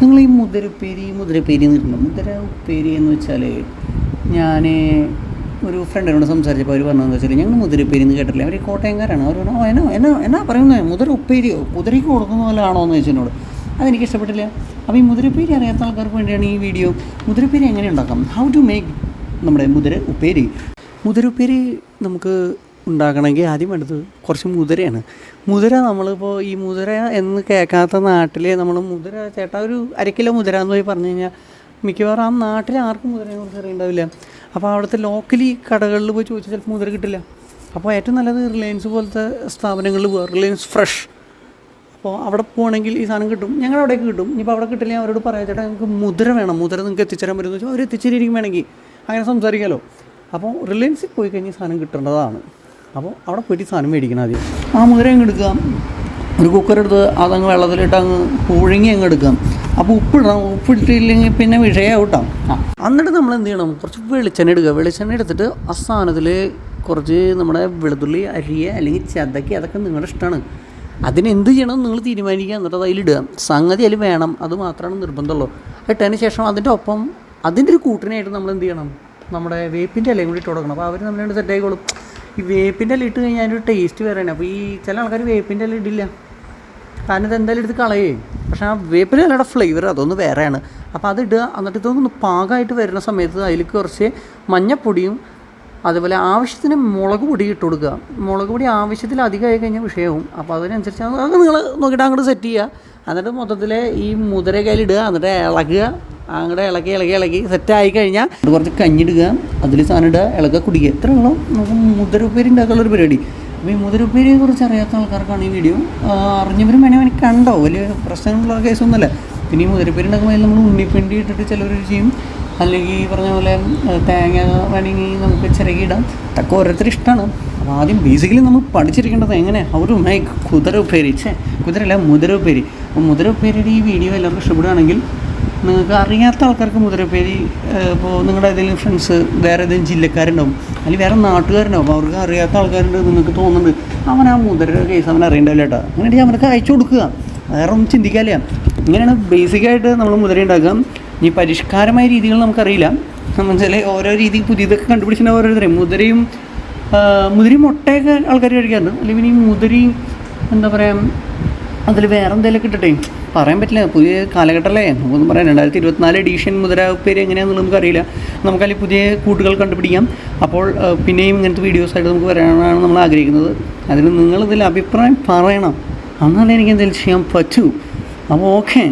നിങ്ങൾ ഈ മുതിരപ്പേരി മുതിരപ്പേരി എന്നിട്ടുണ്ട് മുതിര ഉപ്പേരി എന്ന് വെച്ചാൽ ഞാൻ ഒരു ഫ്രണ്ടിനോട് സംസാരിച്ചപ്പോൾ അവർ പറഞ്ഞതെന്ന് വെച്ചാൽ ഞങ്ങൾ മുതിരപ്പേരി എന്ന് കേട്ടില്ല അവർ കോട്ടയംകാരാണ്. അവർ പറഞ്ഞു "ഓ, എന്നാ എന്നാ എന്നാ പറയുന്നത് മുതിര ഉപ്പേരിയോ? കുതിരയ്ക്ക് കൊടുക്കുന്ന പോലെ ആണോ എന്ന് ചോദിച്ചു എന്നോട്. അതെനിക്ക് ഇഷ്ടപ്പെട്ടില്ല. അപ്പോൾ ഈ മുതിരപ്പേരി അറിയാത്ത ആൾക്കാർക്ക് വേണ്ടിയാണ് ഈ വീഡിയോ. മുതിരപ്പേരി എങ്ങനെ ഉണ്ടാക്കാം? ഹൗ ടു മേക്ക് നമ്മുടെ മുതിര ഉപ്പേരി. മുതിര ഉപ്പേരി നമുക്ക് ഉണ്ടാക്കണമെങ്കിൽ ആദ്യം എടുത്തത് കുറച്ച് മുതിരയാണ്. മുതിര നമ്മളിപ്പോൾ ഈ മുതിര എന്ന് കേൾക്കാത്ത നാട്ടിൽ നമ്മൾ മുതിര ചേട്ടാ ഒരു അരക്കിലോ കിലോ മുതിര എന്ന് പോയി പറഞ്ഞു കഴിഞ്ഞാൽ മിക്കവാറും ആ നാട്ടിൽ ആർക്കും മുതിരയെ കുറിച്ച് അറിയണ്ടാവില്ല. അപ്പോൾ അവിടുത്തെ ലോക്കലി കടകളിൽ പോയി ചോദിച്ചാൽ ചിലപ്പോൾ മുതിര കിട്ടില്ല. അപ്പോൾ ഏറ്റവും നല്ലത് റിലയൻസ് പോലത്തെ സ്ഥാപനങ്ങളിൽ പോവുക റിലയൻസ് ഫ്രഷ്. അപ്പോൾ അവിടെ പോകണമെങ്കിൽ ഈ സാധനം കിട്ടും. ഞങ്ങൾ അവിടേക്ക് കിട്ടും. ഇനിയിപ്പോൾ അവിടെ കിട്ടില്ല അവരോട് പറയാം ചേട്ടാ ഞങ്ങൾക്ക് മുദ്ര വേണം. മുദ്ര നിങ്ങൾക്ക് എത്തിച്ചേരാൻ പറ്റുമെന്ന് വെച്ചാൽ അവർ എത്തിച്ചേരിയിരിക്കും വേണമെങ്കിൽ. അങ്ങനെ സംസാരിക്കാമല്ലോ അപ്പോൾ റിലയൻസിൽ പോയി കഴിഞ്ഞാൽ സാധനം കിട്ടേണ്ടതാണ്. അപ്പോൾ അവിടെ പോയിട്ട് സാധനം മേടിക്കണം ആദ്യം. ആ മുരം അങ്ങ് എടുക്കാം. ഒരു കുക്കർ എടുത്ത് അതങ്ങ് വെള്ളത്തിലിട്ട് അങ്ങ് പുഴുങ്ങി അങ്ങ് എടുക്കാം. അപ്പോൾ ഉപ്പിടണം ഉപ്പിട്ടില്ലെങ്കിൽ പിന്നെ വിഷയാവട്ടാം. എന്നിട്ട് നമ്മൾ എന്ത് ചെയ്യണം? കുറച്ച് വെളിച്ചെണ്ണ എടുക്കുക വെളിച്ചെണ്ണ എടുത്തിട്ട് ആ സാധനത്തിൽ കുറച്ച് നമ്മുടെ വെളുത്തുള്ളി അരിയ അല്ലെങ്കിൽ ചതക്കി അതൊക്കെ നിങ്ങളുടെ ഇഷ്ടമാണ് അതിനെന്ത് ചെയ്യണം നിങ്ങൾ തീരുമാനിക്കുക. എന്നിട്ട് അത് അതിലിടുക. സംഗതി അതിൽ വേണം. അത് മാത്രമാണ് നിർബന്ധമുള്ളൂ. ഇട്ടതിന് ശേഷം അതിന്റെ ഒപ്പം അതിന്റെ ഒരു കൂട്ടിനായിട്ട് നമ്മൾ എന്ത് ചെയ്യണം? നമ്മുടെ വേപ്പിന്റെ ഇലയും കൂടി ഇട്ട് കൊടുക്കണം. അപ്പോൾ അവർ നമ്മളെ സെറ്റ് ആയിക്കോളും. ഈ വേപ്പിന്റെ ഇല ഇട്ട് കഴിഞ്ഞാൽ അതിന്റെ ടേസ്റ്റ് വേറെയാണ്. അപ്പോൾ ഈ ചില ആൾക്കാർ വേപ്പിന്റെ ഇല ഇടില്ല. കാരണം ഇത് എന്തായാലും എടുത്ത് കളയേ. പക്ഷേ ആ വേപ്പിന്റെ ഇലയുടെ ഫ്ലേവർ അതൊന്ന് വേറെയാണ്. അപ്പോൾ അത് ഇടുക. എന്നിട്ട് ഇതൊന്ന് പാകമായിട്ട് വരുന്ന സമയത്ത് അതിൽ കുറച്ച് മഞ്ഞപ്പൊടിയും അതുപോലെ ആവശ്യത്തിന് മുളക് പൊടി ഇട്ട് കൊടുക്കുക. മുളക് പൊടി ആവശ്യത്തിൽ അധികമായി കഴിഞ്ഞാൽ വിഷയവും. അപ്പോൾ അതിനനുസരിച്ച് അത് അത് നിങ്ങൾ നോക്കിയിട്ട് അങ്ങോട്ട് സെറ്റ് ചെയ്യുക. എന്നിട്ട് മൊത്തത്തിൽ ഈ മുതിര കയ്യിലിടുക എന്നിട്ട് ഇളകുക അങ്ങോട്ട് ഇളക്കി ഇളക്കി സെറ്റ് ആയി കഴിഞ്ഞാൽ കുറച്ച് കഞ്ഞിടുക അതിൽ സാധനം ഇടുക ഇളക്കുക കുടിക്കുക. എത്ര ഉള്ളൂ നമുക്ക് ഉണ്ടാക്കാനുള്ള ഒരു പരിപാടി. അപ്പോൾ ഈ മുതരുപ്പേരിയെ കുറിച്ച് അറിയാത്ത ആൾക്കാർക്കാണ് ഈ വീഡിയോ. അറിഞ്ഞവരും വേണേൽ എനിക്ക് കണ്ടോ? വലിയ പ്രശ്നമുള്ള കേസൊന്നുമല്ല. പിന്നെ ഈ മുതിരപ്പേരി ഉണ്ടാക്കുമ്പോൾ നമ്മൾ ഉണ്ണിപ്പിണ്ടി ഇട്ടിട്ട് ചിലവർ ചെയ്യും. അല്ലെങ്കിൽ ഈ പറഞ്ഞ പോലെ തേങ്ങ വേണമെങ്കിൽ നമുക്ക് ചിരകിയിടാം അതൊക്കെ ഓരോരുത്തർ ഇഷ്ടമാണ് അപ്പോൾ ആദ്യം ബേസിക്കലി നമ്മൾ പഠിച്ചിരിക്കേണ്ടത് എങ്ങനെ? ഹൗ മൈക്ക് കുതിരപ്പേരി. ഛേ കുതിരല്ല മുതിര ഉപ്പേരി അപ്പോൾ മുതിര ഉപ്പേരിയുടെ ഈ വീഡിയോ എല്ലാവർക്കും ഇഷ്ടപ്പെടുകയാണെങ്കിൽ നിങ്ങൾക്ക് അറിയാത്ത ആൾക്കാർക്ക് മുതിരപ്പേരി ഇപ്പോൾ നിങ്ങളുടെ ഏതെങ്കിലും ഫ്രണ്ട്സ് വേറെ ഏതെങ്കിലും ജില്ലക്കാരുണ്ടാവും അല്ലെങ്കിൽ വേറെ നാട്ടുകാരുണ്ടാവും അവർക്ക് അറിയാത്ത ആൾക്കാരുണ്ട് നിങ്ങൾക്ക് തോന്നുന്നുണ്ട് അവൻ ആ മുതിര കേസ് അവൻ അറിയണ്ടാവില്ല കേട്ടോ. അങ്ങനെയാണെങ്കിൽ അവനൊക്കെ അയച്ചു കൊടുക്കുക. വേറെ ഒന്നും ചിന്തിക്കാനില്ല. ഇങ്ങനെയാണ് ബേസിക്കായിട്ട് നമ്മൾ മുതിര ഉണ്ടാക്കുക. ഇനി പരിഷ്കാരമായ രീതികൾ നമുക്കറിയില്ല. എന്ന് വെച്ചാൽ ഓരോ രീതി പുതിയതൊക്കെ കണ്ടുപിടിച്ചിട്ട് ഓരോരുത്തരെയും മുതിരയും മുതിരയും മുട്ടയൊക്കെ ആൾക്കാർ കഴിക്കാറുണ്ട്. അല്ലെങ്കിൽ ഈ മുതിരയും എന്താ പറയുക അതിൽ വേറെ എന്തെങ്കിലും ഇട്ടിട്ടേ പറയാൻ പറ്റില്ല. പുതിയ കാലഘട്ടമല്ലേ നമുക്കൊന്നും പറയാം രണ്ടായിരത്തി ഇരുപത്തിനാല് എഡീഷൻ മുതല എങ്ങനെയാണെന്ന് നമുക്കറിയില്ല നമുക്കതിൽ പുതിയ കൂട്ടുകൾ കണ്ടുപിടിക്കാം. അപ്പോൾ പിന്നെയും ഇങ്ങനത്തെ വീഡിയോസായിട്ട് നമുക്ക് വരാനാണ് നമ്മൾ ആഗ്രഹിക്കുന്നത്. അതിന് നിങ്ങളിതിൽ അഭിപ്രായം പറയണം. എന്നാലേ എനിക്ക് എന്തെങ്കിലും ചെയ്യാൻ പറ്റൂ. അപ്പോൾ ഓക്കെ